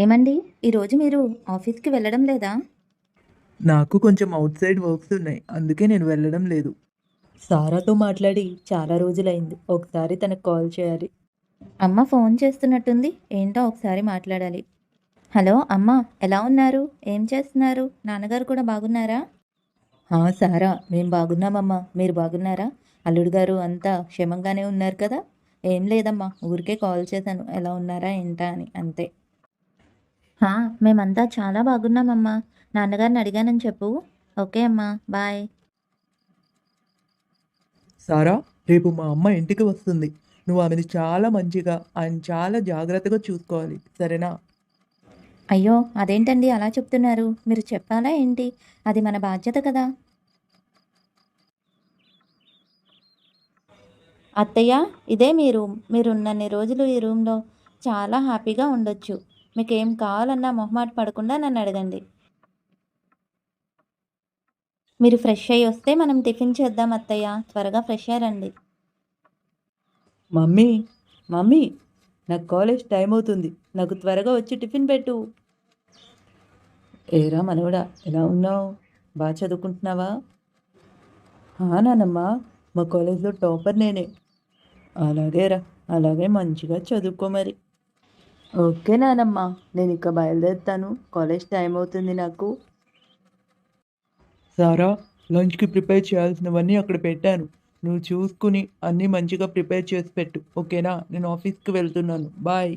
ఏమండి? ఈరోజు మీరు ఆఫీస్కి వెళ్ళడం లేదా? నాకు కొంచెం అవుట్ సైడ్ వర్క్స్ ఉన్నాయి. అందుకే నేను వెళ్ళడం లేదు. సారాతో మాట్లాడి చాలా రోజులైంది. ఒకసారి తనకు కాల్ చేయాలి. అమ్మ ఫోన్ చేస్తున్నట్టుంది. ఏంటో ఒకసారి మాట్లాడాలి. హలో అమ్మ ఎలా ఉన్నారు? ఏం చేస్తున్నారు? నాన్నగారు కూడా బాగున్నారా? ఆ సారా మేము బాగున్నామమ్మా. మీరు బాగున్నారా? అల్లుడు గారు అంతా క్షేమంగానే ఉన్నారు కదా? ఏం లేదమ్మా ఊరికే కాల్ చేశాను. ఎలా ఉన్నారా ఏంటా అని అంతే. హా, మేమంతా చాలా బాగున్నామమ్మా. నాన్నగారిని అడిగానని చెప్పు. ఓకే అమ్మా బాయ్. సారా రేపు మా అమ్మ ఇంటికి వస్తుంది. నువ్వు ఆమెని చాలా మంచిగా ఆయన చాలా జాగ్రత్తగా చూసుకోవాలి. సరేనా? అయ్యో అదేంటండి అలా చెప్తున్నారు? మీరు చెప్పాలా ఏంటి? అది మన బాధ్యత కదా. అత్తయ్య ఇదే మీ రూమ్. మీరు ఉన్నన్ని రోజులు ఈ రూమ్లో చాలా హ్యాపీగా ఉండొచ్చు. మీకు ఏం కావాలన్నా మొహమాట పడకుండా నన్ను అడగండి. మీరు ఫ్రెష్ అయ్యి వస్తే మనం టిఫిన్ చేద్దాం అత్తయ్య. త్వరగా ఫ్రెష్ అయ్యారండి మమ్మీ మమ్మీ నాకు కాలేజ్ టైం అవుతుంది. నాకు త్వరగా వచ్చి టిఫిన్ పెట్టు. ఏరా మనవడా ఎలా ఉన్నావు? బాగా చదువుకుంటున్నావా? ఆ నానమ్మా మా కాలేజ్లో టాపర్ నేనే. అలాగేరా అలాగే మంచిగా చదువుకో మరి. ఓకే నానమ్మా నేను ఇక బయలుదేరుతాను. కాలేజ్ టైం అవుతుంది నాకు. సారా లంచ్కి ప్రిపేర్ చేయాల్సినవన్నీ అక్కడ పెట్టాను. నువ్వు చూసుకుని అన్నీ మంచిగా ప్రిపేర్ చేసి పెట్టు ఓకేనా? నేను ఆఫీస్కి వెళ్తున్నాను. బాయ్.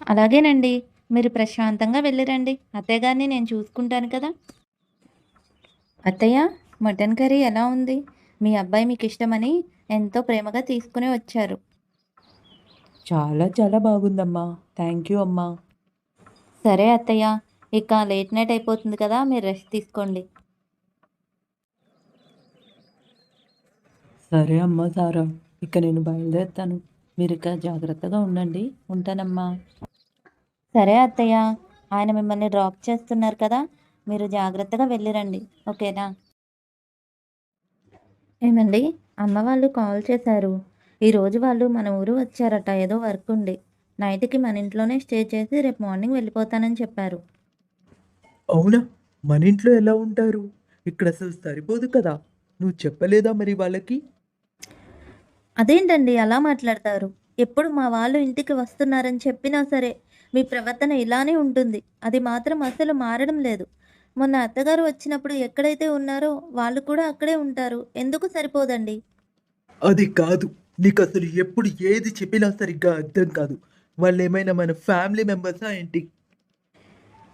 అలాగేనండి. మీరు ప్రశాంతంగా వెళ్ళిరండి. అత్తయ్య గారిని నేను చూసుకుంటాను కదా. అత్తయ్య మటన్ కర్రీ ఎలా ఉంది? మీ అబ్బాయి మీకు ఇష్టమని ఎంతో ప్రేమగా తీసుకుని వచ్చారు. చాలా చాలా బాగుందమ్మా. థ్యాంక్ యూ అమ్మా. సరే అత్తయ్య ఇక లేట్ నైట్ అయిపోతుంది కదా మీరు రెస్ట్ తీసుకోండి. సరే అమ్మా సారా ఇక నేను బయలుదేరుతాను. మీరు ఇక జాగ్రత్తగా ఉండండి. ఉంటానమ్మా. సరే అత్తయ్య ఆయన మిమ్మల్ని డ్రాప్ చేస్తున్నారు కదా మీరు జాగ్రత్తగా వెళ్ళిరండి. ఓకేనా ఏమండి అమ్మ వాళ్ళు కాల్ చేశారు. ఈరోజు వాళ్ళు మన ఊరు వచ్చారట ఏదో వర్క్ ఉండి నైట్కి మన ఇంట్లోనే స్టే చేసి రేపు మార్నింగ్ వెళ్ళిపోతానని చెప్పారు. అవునా? మన ఇంట్లో ఎలా ఉంటారు? ఇక్కడ అసలు సరిపోదు కదా? నువ్వు చెప్పలేదా మరి వాళ్ళకి? అదేంటండి అలా మాట్లాడతారు. ఎప్పుడు మా వాళ్ళు ఇంటికి వస్తున్నారని చెప్పినా సరే మీ ప్రవర్తన ఇలానే ఉంటుంది. అది మాత్రం అసలు మారడం లేదు. మొన్న అత్తగారు వచ్చినప్పుడు ఎక్కడైతే ఉన్నారో వాళ్ళు కూడా అక్కడే ఉంటారు. ఎందుకు సరిపోదండి? అది కాదు. నీకు అసలు ఎప్పుడు ఏది చెప్పినా సరిగ్గా అర్థం కాదు. వాళ్ళు ఏమైనా మన ఫ్యామిలీ మెంబర్సా ఏంటి?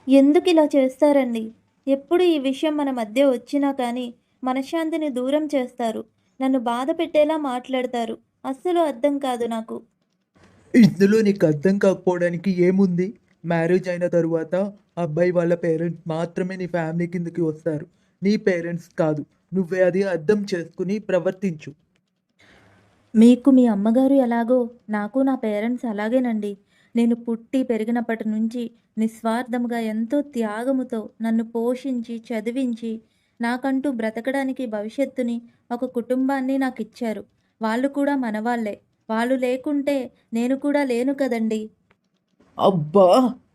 ఎందుకు ఇలా చేస్తారండి? ఎప్పుడు ఈ విషయం మన మధ్య వచ్చినా కానీ మనశ్శాంతిని దూరం చేస్తారు. నన్ను బాధ పెట్టేలా మాట్లాడతారు. అస్సలు అర్థం కాదు నాకు. ఇందులో నీకు అర్థం కాకపోవడానికి ఏముంది? మ్యారేజ్ అయిన తరువాత అబ్బాయి వాళ్ళ పేరెంట్స్ మాత్రమే నీ ఫ్యామిలీ కిందకి వస్తారు. నీ పేరెంట్స్ కాదు. నువ్వే అది అర్థం చేసుకుని ప్రవర్తించు. మీకు మీ అమ్మగారు ఎలాగో నాకు నా పేరెంట్స్ అలాగేనండి. నేను పుట్టి పెరిగినప్పటి నుంచి నిస్వార్థముగా ఎంతో త్యాగముతో నన్ను పోషించి చదివించి నాకంటూ బ్రతకడానికి భవిష్యత్తుని ఒక కుటుంబాన్ని నాకు ఇచ్చారు వాళ్ళు కూడా మనవాళ్ళే వాళ్ళు లేకుంటే నేను కూడా లేను కదండి. అబ్బా!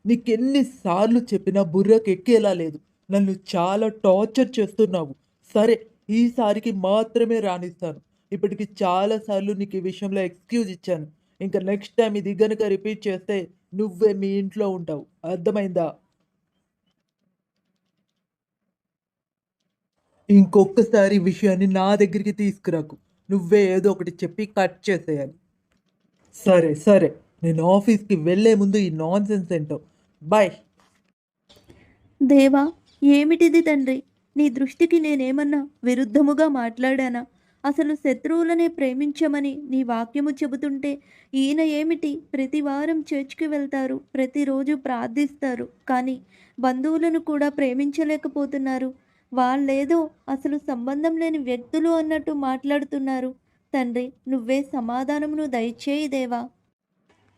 నీకెన్నిసార్లు చెప్పినా బుర్రకెక్కేలా లేదు. నన్ను చాలా టార్చర్ చేస్తున్నావు. సరే ఈసారికి మాత్రమే రాణిస్తాను ఇప్పటికి చాలాసార్లు నీకు ఈ విషయంలో ఎక్స్క్యూజ్ ఇచ్చాను. ఇంకా నెక్స్ట్ టైం ఇది గనుక రిపీట్ చేస్తే నువ్వే మీ ఇంట్లో ఉంటావు. అర్థమైందా? ఇంకొకసారి విషయాన్ని నా దగ్గరికి తీసుకురాకు. నువ్వే ఏదో ఒకటి చెప్పి కట్ చేసేయాలి. సరే సరే. నేను ఆఫీస్కి వెళ్ళే ముందు ఈ నాన్ సెన్స్ ఏంటో. బాయ్ దేవా ఏమిటిది తండ్రి? నీ దృష్టికి నేనేమన్నా విరుద్ధముగా మాట్లాడానా? అసలు శత్రువులనే ప్రేమించమని నీ వాక్యము చెబుతుంటే ఈయన ఏమిటి? ప్రతి వారం చర్చ్కి వెళ్తారు ప్రతిరోజు ప్రార్థిస్తారు కానీ బంధువులను కూడా ప్రేమించలేకపోతున్నారు. వాళ్ళేదో అసలు సంబంధం లేని వ్యక్తులు అన్నట్టు మాట్లాడుతున్నారు. తండ్రి నువ్వే సమాధానమును దయచేయి దేవా.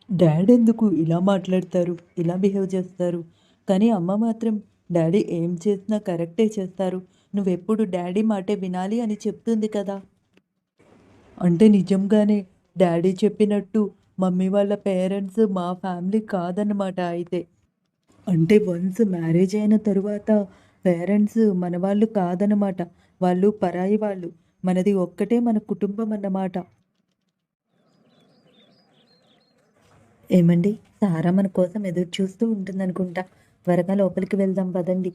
డాడీ ఎందుకు ఇలా మాట్లాడతారు? ఇలా బిహేవ్ చేస్తారు? కానీ అమ్మ మాత్రం డాడీ ఏం చేసినా కరెక్టే చేస్తారు. నువ్వెప్పుడు డాడీ మాటే వినాలి అని చెప్తుంది కదా. అంటే నిజంగానే డాడీ చెప్పినట్టు మమ్మీ వాళ్ళ పేరెంట్స్ మా ఫ్యామిలీ కాదన్నమాట అయితే. అంటే వన్స్ మ్యారేజ్ అయిన తరువాత పేరెంట్స్ మన వాళ్ళు కాదనమాట వాళ్ళు పరాయి వాళ్ళు. మనది ఒక్కటే మన కుటుంబం అన్నమాట. ఏమండి? సారా మన కోసం ఎదురు చూస్తూ ఉంటుందనుకుంటా. త్వరగా లోపలికి వెళ్దాం పదండి.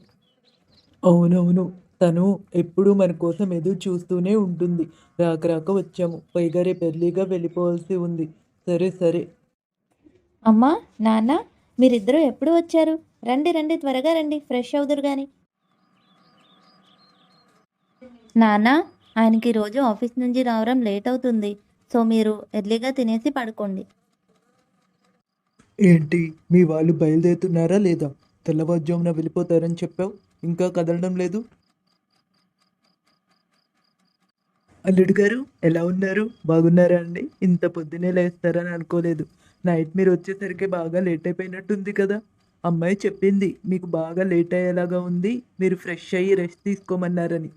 అవునవును. తను ఎప్పుడూ మన కోసం ఎదురు చూస్తూనే ఉంటుంది. రాక రాక వచ్చాము. పైగా రేపు ఎర్లీగా వెళ్ళిపోవాల్సి ఉంది. సరే సరే. అమ్మా నాన్న మీరిద్దరూ ఎప్పుడు వచ్చారు? రండి రండి త్వరగా రండి. ఫ్రెష్ అవుదురు కానీ నాన్న ఆయనకి రోజు ఆఫీస్ నుంచి రావడం లేట్ అవుతుంది. సో మీరు ఎర్లీగా తినేసి పడుకోండి. ఏంటి? మీ వాళ్ళు బయలుదేరుతున్నారా లేదా? తెల్లవారుజామున వెళ్ళిపోతారని చెప్పావు. ఇంకా కదలడం లేదు? అల్లుడు గారు ఎలా ఉన్నారు? బాగున్నారా అండి? ఇంత పొద్దునే లేస్తారని అనుకోలేదు. నైట్ మీరు వచ్చేసరికి బాగా లేట్ అయిపోయినట్టుంది కదా. అమ్మాయి చెప్పింది మీకు బాగా లేట్ అయ్యేలాగా ఉంది మీరు ఫ్రెష్ అయ్యి రెస్ట్ తీసుకోమన్నారని.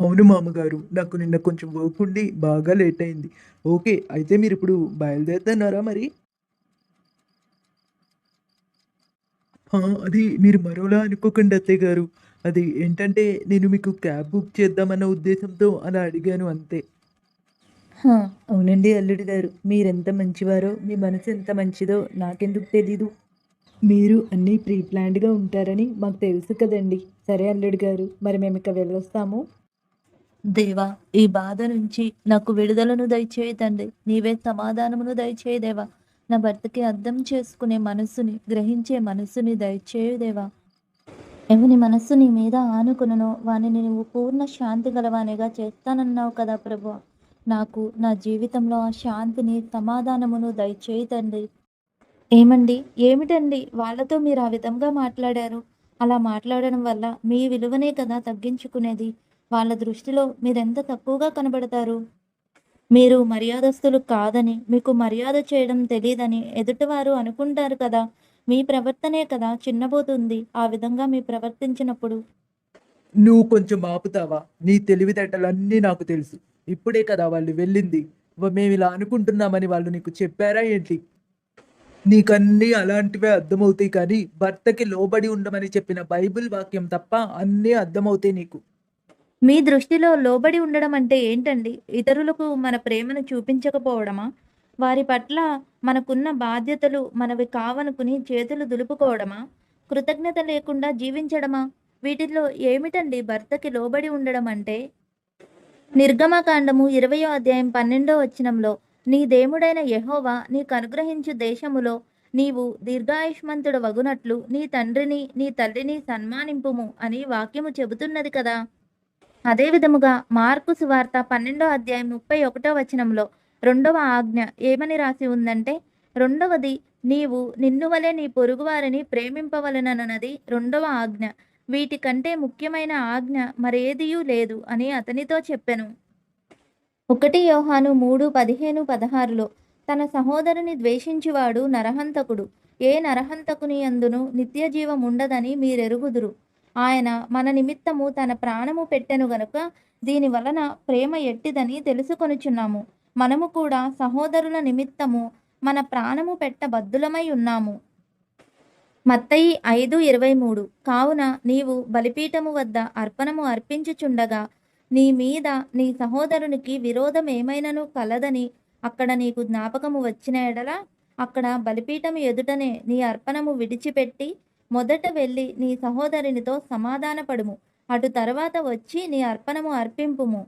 అవును మామగారు నాకు నిన్న కొంచెం వర్క్ ఉండి బాగా లేట్ అయింది. ఓకే అయితే మీరు ఇప్పుడు బయలుదేరుతున్నారా మరి? అది మీరు మరోలా అనుకోకండి అత్తయ్య గారు. అది ఏంటంటే నేను మీకు క్యాబ్ బుక్ చేద్దామన్న ఉద్దేశంతో అలా అడిగాను అంతే. హా, అవునండి అల్లుడు గారు. మీరెంత మంచివారో మీ మనసు ఎంత మంచిదో నాకెందుకు తెలీదు. మీరు అన్నీ ప్రీ ప్లాన్డ్గా ఉంటారని మాకు తెలుసు కదండి. సరే అల్లుడు గారు మరి మేము ఇక వెళ్ళొస్తాము. దేవా ఈ బాధ నుంచి నాకు విడుదలను దయచేయి తండ్రి నీవే సమాధానమును దయచేయి దేవా నా భర్తకి అర్థం చేసుకునే మనస్సుని గ్రహించే మనస్సుని దయచేయి దేవా. ఎవని మనస్సు నీ మీద ఆనుకునను. వానిని నువ్వు పూర్ణ శాంతి గలవానిగా చేస్తానన్నావు కదా ప్రభు. నాకు నా జీవితంలో ఆ శాంతిని సమాధానమును దయచేయి తండ్రి. ఏమండి? ఏమిటండి? వాళ్ళతో మీరు ఆ విధంగా మాట్లాడారు. అలా మాట్లాడడం వల్ల మీ విలువనే కదా తగ్గించుకునేది. వాళ్ళ దృష్టిలో మీరెంత తక్కువగా కనబడతారు? మీరు మర్యాదస్తులు కాదని మీకు మర్యాద చేయడం తెలియదని ఎదుటివారు అనుకుంటారు కదా. మీ ప్రవర్తనే కదా చిన్నబోతుంది. ఆ విధంగా మీ ప్రవర్తించినప్పుడు. నువ్వు కొంచెం ఆపుతావా? నీ తెలివితేటలన్నీ నాకు తెలుసు. ఇప్పుడే కదా వాళ్ళు వెళ్ళింది. మేము ఇలా అనుకుంటున్నామని వాళ్ళు నీకు చెప్పారా ఏంటి? నీకన్నీ అలాంటివే అర్థమవుతాయి కానీ భర్తకి లోబడి ఉండమని చెప్పిన బైబిల్ వాక్యం తప్ప అన్నీ అర్థమవుతాయి నీకు. మీ దృష్టిలో లోబడి ఉండడం అంటే ఏంటండి? ఇతరులకు మన ప్రేమను చూపించకపోవడమా? వారి పట్ల మనకున్న బాధ్యతలు మనవి కావనుకుని చేతులు దులుపుకోవడమా? కృతజ్ఞత లేకుండా జీవించడమా? వీటిల్లో ఏమిటండి భర్తకి లోబడి ఉండడం అంటే నిర్గమకాండము ఇరవయో అధ్యాయం పన్నెండో వచనంలో నీ దేవుడైన యహోవా నీకు అనుగ్రహించు దేశములో నీవు దీర్ఘాయుష్మంతుడు వగునట్లు నీ తండ్రిని నీ తల్లిని సన్మానింపుము అని వాక్యము చెబుతున్నది కదా. అదే విధముగా మార్కు సువార్త పన్నెండో అధ్యాయం ముప్పై ఒకటో వచనంలో రెండవ ఆజ్ఞ ఏమని రాసి ఉందంటే రెండవది నీవు నిన్ను వలె నీ పొరుగువారిని ప్రేమింపవలనన్నది రెండవ ఆజ్ఞ. వీటికంటే ముఖ్యమైన ఆజ్ఞ మరేదియూ లేదు అని అతనితో చెప్పెను. ఒకటి యోహాను మూడు పదిహేను పదహారులో తన సహోదరుని ద్వేషించువాడు నరహంతకుడు. ఏ నరహంతకుని అందును నిత్య జీవం ఉండదని మీరెరుగుదురు. ఆయన మన నిమిత్తము తన ప్రాణము పెట్టెను గనుక దీని వలన ప్రేమ ఎట్టిదని తెలుసుకొనుచున్నాము. మనము కూడా సహోదరుల నిమిత్తము మన ప్రాణము పెట్టబద్దులమై ఉన్నాము. మత్తయి ఐదు ఇరవై మూడు. కావున నీవు బలిపీఠము వద్ద అర్పణము అర్పించుచుండగా నీ మీద నీ సహోదరునికి విరోధం ఏమైనను కలదని అక్కడ నీకు జ్ఞాపకము వచ్చిన ఎడల అక్కడ బలిపీఠము ఎదుటనే నీ అర్పణము విడిచిపెట్టి మొదట వెళ్ళి నీ సహోదరునితో సమాధానపడుము. అటు తర్వాత వచ్చి నీ అర్పణము అర్పింపుము.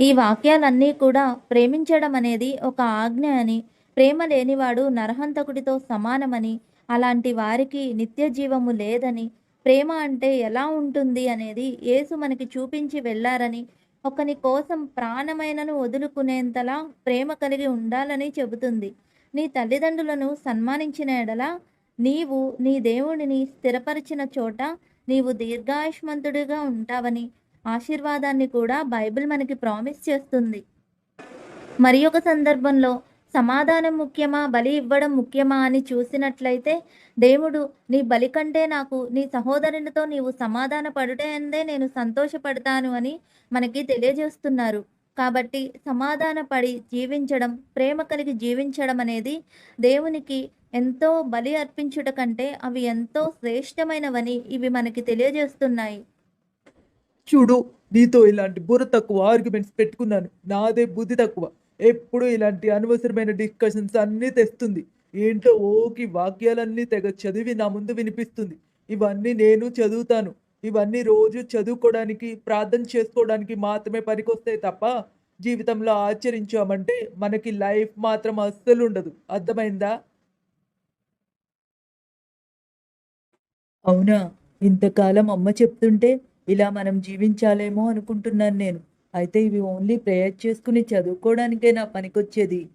ఈ వాక్యాలన్నీ కూడా ప్రేమించడం అనేది ఒక ఆజ్ఞ అని ప్రేమ లేనివాడు నరహంతకుడితో సమానమని అలాంటి వారికి నిత్య జీవము లేదని ప్రేమ అంటే ఎలా ఉంటుంది అనేది యేసు మనకి చూపించి వెళ్ళారని ఒకని కోసం ప్రాణమైనను వదులుకునేంతలా ప్రేమ కలిగి ఉండాలని చెబుతుంది. నీ తల్లిదండ్రులను సన్మానించిన ఎడల నీవు నీ దేవుడిని స్థిరపరిచిన చోట నీవు దీర్ఘాయుష్మంతుడిగా ఉంటావని ఆశీర్వాదాన్ని కూడా బైబిల్ మనకి ప్రామిస్ చేస్తుంది. మరి ఒక సందర్భంలో సమాధానం ముఖ్యమా బలి ఇవ్వడం ముఖ్యమా అని చూసినట్లయితే దేవుడు నీ బలి కంటే నాకు నీ సహోదరునితో నీవు సమాధాన పడుటే అందే నేను సంతోషపడతాను అని మనకి తెలియజేస్తున్నారు. కాబట్టి సమాధాన పడి జీవించడం ప్రేమ కలిగి జీవించడం అనేది దేవునికి ఎంతో బలి అర్పించుట కంటే అవి ఎంతో శ్రేష్టమైనవని ఇవి మనకి తెలియజేస్తున్నాయి. చూడు నీతో ఇలాంటి బుర్ర తక్కువ ఆర్గ్యుమెంట్స్ పెట్టుకున్నాను. నాదే బుద్ధి తక్కువ. ఎప్పుడు ఇలాంటి అనవసరమైన డిస్కషన్స్ అన్నీ తెస్తుంది. ఏంటో ఓకి వాక్యాలన్నీ తెగ చదివి నా ముందు వినిపిస్తుంది. ఇవన్నీ నేను చదువుతాను. ఇవన్నీ రోజు చదువుకోవడానికి ప్రార్థన చేసుకోవడానికి మాత్రమే పనికొస్తాయి తప్ప జీవితంలో ఆచరించామంటే మనకి లైఫ్ మాత్రం అస్సలు ఉండదు. అర్థమైందా? అవునా? ఇంతకాలం అమ్మ చెప్తుంటే ఇలా మనం జీవించాలేమో అనుకుంటున్నాను నేను. అయితే ఇవి ఓన్లీ ప్రేయర్ చేసుకుని చదువుకోవడానికే నా పనికొచ్చేది.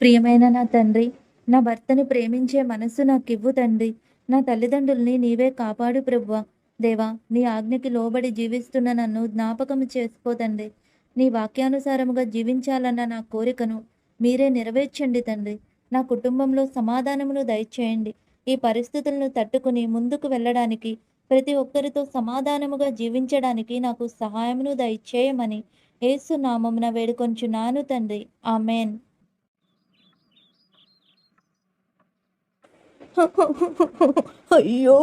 ప్రియమైన నా తండ్రి నా భర్తని ప్రేమించే మనస్సు నాకివ్వు తండ్రి. నా తల్లిదండ్రుల్ని నీవే కాపాడు ప్రభువ. దేవా నీ ఆజ్ఞకి లోబడి జీవిస్తున్న నన్ను జ్ఞాపకం చేసుకో నీ వాక్యానుసారముగా జీవించాలన్న నా కోరికను మీరే నెరవేర్చండి తండ్రి. నా కుటుంబంలో సమాధానమును దయచేయండి. ఈ పరిస్థితులను తట్టుకుని ముందుకు వెళ్ళడానికి ప్రతి ఒక్కరితో సమాధానముగా జీవించడానికి నాకు సహాయమును దయచేయమని యేసు నామమున వేడుకొంచున్నాను తండ్రి. ఆమెన్. అయ్యో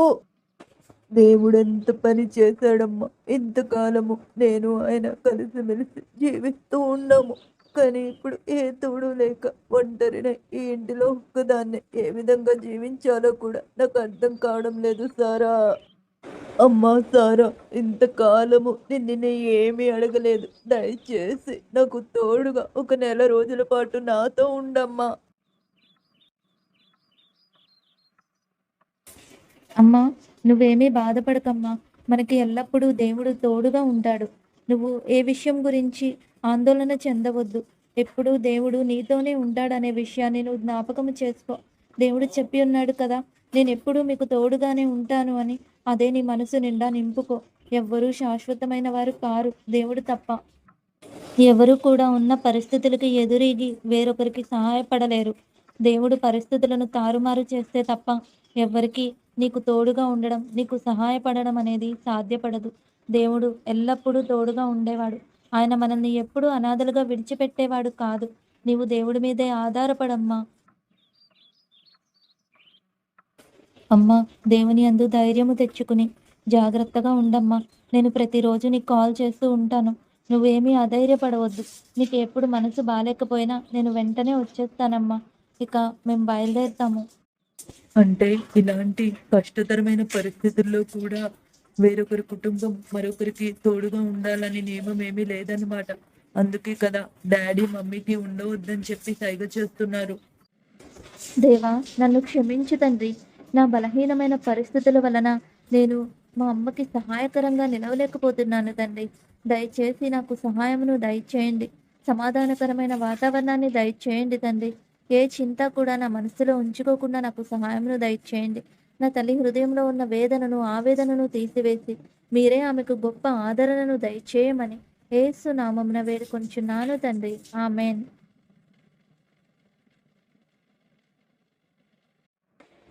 దేవుడు ఎంత పని చేశాడమ్మా. ఇంతకాలము నేను ఆయన కలిసిమెలిసి జీవిస్తూ ఉన్నాము కానీ ఇప్పుడు ఏ తోడు లేక ఒంటరినే ఈ ఇంటిలో ఒక్కదాన్నే ఏ విధంగా జీవించాలో కూడా నాకు అర్థం కావడం లేదు సారా. అమ్మా సారా ఇంతకాలము నిన్న ఏమీ అడగలేదు. దయచేసి నాకు తోడుగా ఒక నెల రోజుల పాటు నాతో ఉండమ్మా. అమ్మా నువ్వేమీ బాధపడకమ్మా. మనకి ఎల్లప్పుడూ దేవుడు తోడుగా ఉంటాడు. నువ్వు ఏ విషయం గురించి ఆందోళన చెందవద్దు. ఎప్పుడూ దేవుడు నీతోనే ఉంటాడనే విషయాన్ని నువ్వు జ్ఞాపకం చేసుకో. దేవుడు చెప్పి ఉన్నాడు కదా నేను ఎప్పుడూ మీకు తోడుగానే ఉంటాను అని. అదే నీ మనసు నిండా నింపుకో. ఎవ్వరూ శాశ్వతమైన వారు కారు. దేవుడు తప్ప ఎవరు కూడా ఉన్న పరిస్థితులకి ఎదురీగి వేరొకరికి సహాయపడలేరు. దేవుడు పరిస్థితులను తారుమారు చేస్తే తప్ప ఎవ్వరికి నీకు తోడుగా ఉండడం నీకు సహాయపడడం అనేది సాధ్యపడదు. దేవుడు ఎల్లప్పుడూ తోడుగా ఉండేవాడు. ఆయన మనల్ని ఎప్పుడూ అనాథలుగా విడిచిపెట్టేవాడు కాదు. నీవు దేవుడి మీదే ఆధారపడమ్మా. అమ్మా దేవుని అందు ధైర్యము తెచ్చుకుని జాగ్రత్తగా ఉండమ్మా. నేను ప్రతిరోజు నీకు కాల్ చేస్తూ ఉంటాను. నువ్వేమీ అధైర్యపడవద్దు. నీకు ఎప్పుడు మనసు బాగాలేకపోయినా నేను వెంటనే వచ్చేస్తానమ్మా. ఇక మేము బయలుదేరుతాము. అంటే ఇలాంటి కష్టతరమైన పరిస్థితుల్లో కూడా వేరొకరి కుటుంబం మరొకరికి తోడుగా ఉండాలని నియమం ఏమీ లేదన్నమాట. అందుకే కదా డాడీ మమ్మీకి ఉండవద్దని చెప్పి సైగ చేస్తున్నారు. దేవా నన్ను క్షమించు తండ్రి. నా బలహీనమైన పరిస్థితుల వలన నేను మా అమ్మకి సహాయకరంగా నిలవలేకపోతున్నాను తండ్రి. దయచేసి నాకు సహాయమును దయచేయండి. సమాధానకరమైన వాతావరణాన్ని దయచేయండి తండ్రి. ఏ చింత కూడా నా మనసులో ఉంచుకోకుండా నాకు సహాయమును దయచేయండి. నా తల్లి హృదయంలో ఉన్న వేదనను ఆవేదనను తీసివేసి మీరే ఆమెకు గొప్ప ఆదరణను దయచేయమని ఏసు నామమున వేడుకొంచున్నాను తండ్రి. ఆమెన్.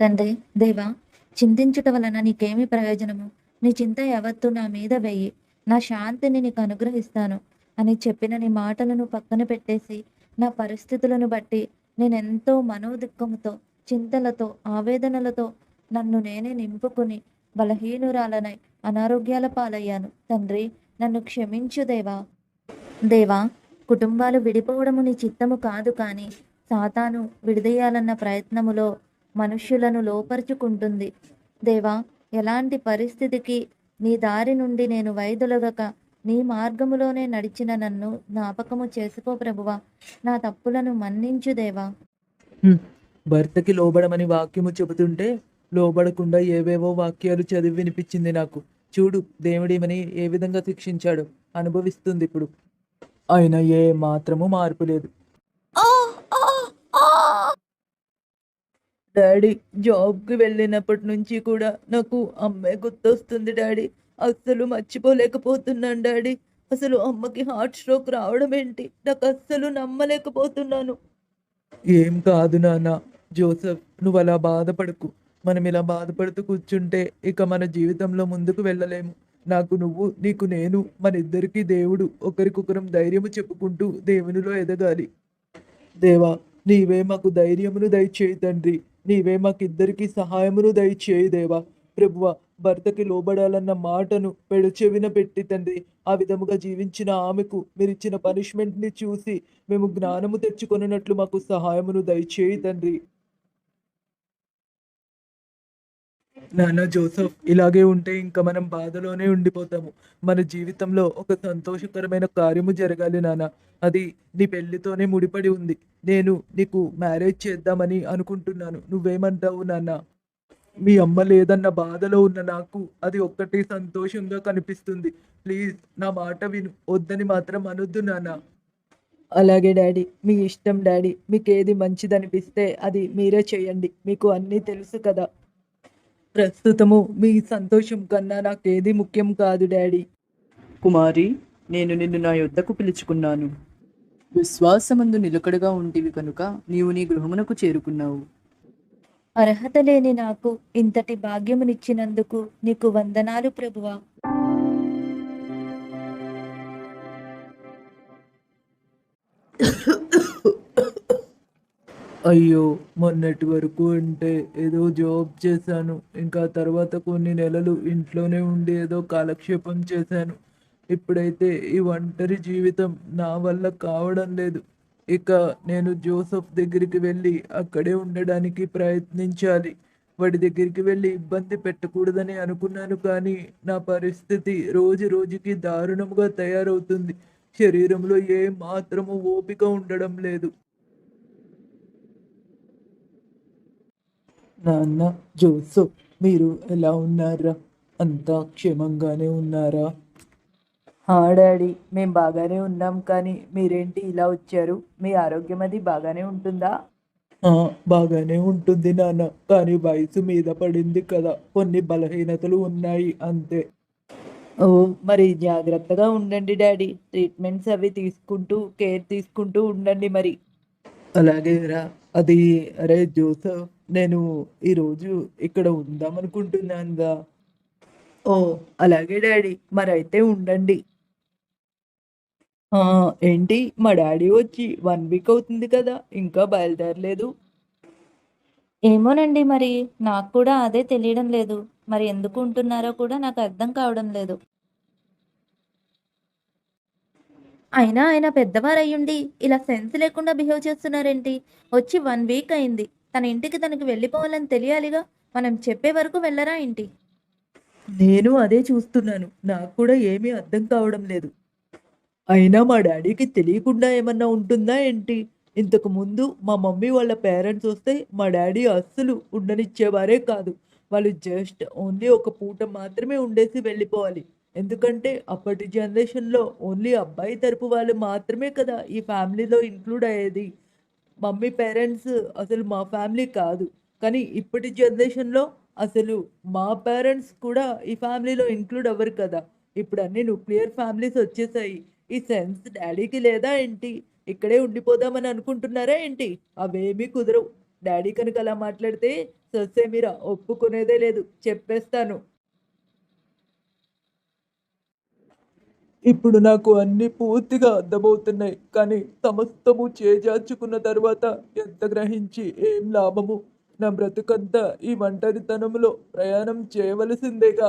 తండ్రి దేవా చింతించుట వలన నీకేమి ప్రయోజనము? నీ చింత యావత్తు నా మీద వెయ్యి నా శాంతిని నీకు అనుగ్రహిస్తాను అని చెప్పిన నీ మాటలను పక్కన పెట్టేసి నా పరిస్థితులను బట్టి నేను ఎంతో మనోదుఖముతో చింతలతో ఆవేదనలతో నన్ను నేనే నింపుకుని బలహీనురాలనై అనారోగ్యాల పాలయ్యాను. తండ్రి నన్ను క్షమించు దేవా. దేవా కుటుంబాలు విడిపోవడము నీ చిత్తము కాదు కానీ సాతాను విడదీయాలన్న ప్రయత్నములో మనుష్యులను లోపరుచుకుంటుంది. దేవా ఎలాంటి పరిస్థితికి నీ దారి నుండి నేను వైదొలగక నీ మార్గములోనే నడిచిన నన్ను జ్ఞాపకము చేసుకో ప్రభువా. నా తప్పులను మన్నించు దేవా. భర్తకి లోబడమని వాక్యము చెబుతుంటే లోబడకుండా ఏవేవో వాక్యాలు చదివి వినిపించింది నాకు. చూడు దేవుడేమని ఏ విధంగా శిక్షించాడు అనుభవిస్తుంది ఇప్పుడు. ఆయన ఏ మాత్రము మార్పు లేదు. డాడీ జాబ్కి వెళ్ళినప్పటి నుంచి కూడా నాకు అమ్మే గుర్తొస్తుంది డాడీ. అస్సలు మర్చిపోలేకపోతున్నాను డాడీ. అసలు అమ్మకి హార్ట్ స్ట్రోక్ రావడం ఏంటి? నాకు అస్సలు నమ్మలేకపోతున్నాను. ఏం కాదు నాన్న. జోసెఫ్ నువ్వు అలా బాధపడకు. మనం ఇలా బాధపడుతూ కూర్చుంటే ఇక మన జీవితంలో ముందుకు వెళ్ళలేము. నాకు నువ్వు నీకు నేను మన ఇద్దరికీ దేవుడు. ఒకరికొకరం ధైర్యము చెప్పుకుంటూ దేవునిలో ఎదగాలి. దేవా నీవే మాకు ధైర్యమును దయచేయి తండ్రి. నీవే మాకిద్దరికీ సహాయమును దయచేయి దేవా. ప్రభువ భర్తకి లోబడాలన్న మాటను పెడచెవిన పెట్టి తండ్రి ఆ విధముగా జీవించిన ఆమెకు మీరిచ్చిన పనిష్మెంట్ని చూసి మేము జ్ఞానము తెచ్చుకొనున్నట్లు మాకు సహాయమును దయచేయి తండ్రి. నాన్న జోసఫ్ ఇలాగే ఉంటే ఇంకా మనం బాధలోనే ఉండిపోతాము. మన జీవితంలో ఒక సంతోషకరమైన కార్యము జరగాలి నాన్న. అది నీ పెళ్ళితోనే ముడిపడి ఉంది. నేను నీకు మ్యారేజ్ చేద్దామని అనుకుంటున్నాను. నువ్వేమంటావు నాన్న? మీ అమ్మ లేదన్న బాధలో ఉన్న నాకు అది ఒక్కటి సంతోషంగా కనిపిస్తుంది. ప్లీజ్ నా మాట విను. వద్దని మాత్రం అనొద్దు నాన్న. అలాగే డాడీ మీ ఇష్టం డాడీ. మీకు ఏది మంచిదనిపిస్తే అది మీరే చేయండి. మీకు అన్నీ తెలుసు కదా. ప్రస్తుతము. మీ సంతోషం కన్నా నాకేది ముఖ్యం కాదు డాడీ. కుమారి నేను నిన్ను నా యొద్దకు పిలుచుకున్నాను. విశ్వాసమందు నిలకడగా ఉంటివి కనుక నీవు నీ గృహమునకు చేరుకున్నావు. అర్హత లేని నాకు ఇంతటి భాగ్యమునిచ్చినందుకు నీకు వందనాలు ప్రభువా. అయ్యో మొన్నటి వరకు అంటే ఏదో జాబ్ చేశాను. ఇంకా తర్వాత కొన్ని నెలలు ఇంట్లోనే ఉండి ఏదో కాలక్షేపం చేశాను. ఇప్పుడైతే ఈ ఒంటరి జీవితం నా వల్ల కావడం లేదు. ఇక నేను జోసఫ్ దగ్గరికి వెళ్ళి అక్కడే ఉండడానికి ప్రయత్నించాలి. వాడి దగ్గరికి వెళ్ళి ఇబ్బంది పెట్టకూడదని అనుకున్నాను కానీ నా పరిస్థితి రోజు రోజుకి దారుణంగా తయారవుతుంది. శరీరంలో ఏ మాత్రము ఓపిక ఉండడం లేదు. నాన్న జోసఫ్ మీరు ఎలా ఉన్నారా? అంతా క్షేమంగానే ఉన్నారా? హా డాడీ మేము బాగానే ఉన్నాం కానీ మీరేంటి ఇలా వచ్చారు? మీ ఆరోగ్యం అది బాగానే ఉంటుందా? ఆ, బాగానే ఉంటుంది నాన్న కానీ వయసు మీద పడింది కదా కొన్ని బలహీనతలు ఉన్నాయి అంతే. ఓ మరి జాగ్రత్తగా ఉండండి డాడీ ట్రీట్మెంట్స్ అవి తీసుకుంటూ కేర్ తీసుకుంటూ ఉండండి మరి. అలాగే రా అది అరే జోసఫ్ నేను ఈరోజు ఇక్కడ ఉందాం అనుకుంటున్నాను ఓ. అలాగే డాడీ. మరి అయితే ఉండండి. ఆ, ఏంటి? మా డాడీ వచ్చి వన్ వీక్ అవుతుంది కదా ఇంకా బయలుదేరలేదు. ఏమోనండి మరి నాకు కూడా అదే తెలియడం లేదు. మరి ఎందుకు ఉంటున్నారో కూడా నాకు అర్థం కావడం లేదు. అయినా ఆయన పెద్దవారు అయ్యుండి ఇలా సెన్స్ లేకుండా బిహేవ్ చేస్తున్నారేంటి? వచ్చి వన్ వీక్ అయింది. తన ఇంటికి తనకి వెళ్ళిపోవాలని తెలియాలిగా? మనం చెప్పే వరకు వెళ్ళరా ఏంటి నేను అదే చూస్తున్నాను. నాకు కూడా ఏమీ అర్థం కావడం లేదు. అయినా మా డాడీకి తెలియకుండా ఏమన్నా ఉంటుందా ఏంటి? ఇంతకు ముందు మా మమ్మీ వాళ్ళ పేరెంట్స్ వస్తే మా డాడీ అస్సలు ఉండనిచ్చేవారే కాదు. వాళ్ళు జస్ట్ ఓన్లీ ఒక పూట మాత్రమే ఉండేసి వెళ్ళిపోవాలి. ఎందుకంటే అప్పటి జనరేషన్లో ఓన్లీ అబ్బాయి తరపు వాళ్ళు మాత్రమే కదా ఈ ఫ్యామిలీలో ఇంక్లూడ్ అయ్యేది. మమ్మీ పేరెంట్స్ అసలు మా ఫ్యామిలీ కాదు. కానీ ఇప్పటి జనరేషన్లో అసలు మా పేరెంట్స్ కూడా ఈ ఫ్యామిలీలో ఇంక్లూడ్ అవ్వరు కదా. ఇప్పుడు అన్ని న్యూక్లియర్ ఫ్యామిలీస్ వచ్చేసాయి. ఈ సెన్స్ డాడీకి లేదా ఏంటి? ఇక్కడే ఉండిపోదామని అనుకుంటున్నారా ఏంటి? అవేమీ కుదరవు. డాడీ కనుక అలా మాట్లాడితే సొసే మీరా ఒప్పుకునేదే లేదు. చెప్పేస్తాను. ఇప్పుడు నాకు అన్ని పూర్తిగా అర్థమవుతున్నాయి. కానీ సమస్తము చేజార్చుకున్న తర్వాత ఎంత గ్రహించి ఏం లాభము? నా బ్రతుకంతా ఈ ఒంటరితనంలో ప్రయాణం చేయవలసిందేగా?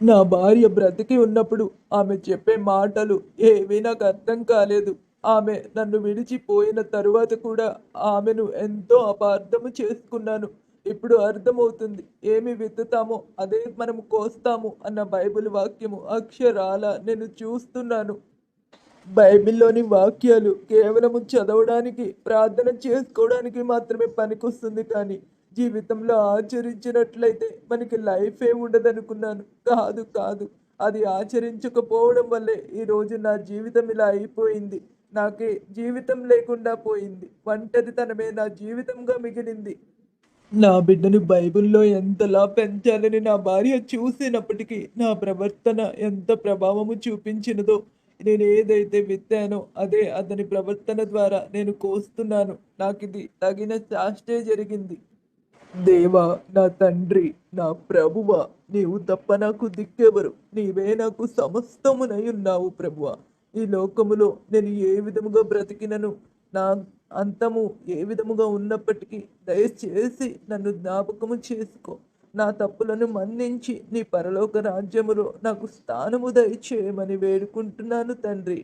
నా భార్య బ్రతికి ఉన్నప్పుడు ఆమె చెప్పే మాటలు ఏమీ నాకు అర్థం కాలేదు. ఆమె నన్ను విడిచిపోయిన తరువాత కూడా ఆమెను ఎంతో అపార్థము చేసుకున్నాను. ఇప్పుడు అర్థమవుతుంది. ఏమి విత్తుతామో అదే మనము కోస్తాము అన్న బైబిల్ వాక్యము అక్షరాల నేను చూస్తున్నాను. బైబిల్లోని వాక్యాలు కేవలము చదవడానికి ప్రార్థన చేసుకోవడానికి మాత్రమే పనికొస్తుంది కానీ జీవితంలో ఆచరించినట్లయితే మనకి లైఫ్ ఏ ఉండదనుకున్నాను. కాదు కాదు. అది ఆచరించకపోవడం వల్లే ఈరోజు నా జీవితం ఇలా అయిపోయింది. నాకే జీవితం లేకుండా పోయింది. ఒంటరితనమే నా జీవితంగా మిగిలింది. నా బిడ్డను బైబిల్లో ఎంతలా పెంచాలని నా భార్య చూసినప్పటికీ నా ప్రవర్తన ఎంత ప్రభావము చూపించినదో నేను ఏదైతే విత్తానో అదే అతని ప్రవర్తన ద్వారా నేను కోస్తున్నాను. నాకు ఇది తగిన శాస్త్రే జరిగింది. దేవా నా తండ్రి నా ప్రభువ నీవు తప్ప నాకు దిక్కెవరు. నీవే నాకు సమస్తమునై ఉన్నావు ప్రభువ. ఈ లోకములో నేను ఏ విధముగా బ్రతికినను? నా అంతము ఏ విధముగా ఉన్నప్పటికీ దయచేసి నన్ను జ్ఞాపకము చేసుకో. నా తప్పులను మన్నించి నీ పరలోక రాజ్యములో నాకు స్థానము దయచేయమని వేడుకుంటున్నాను తండ్రి.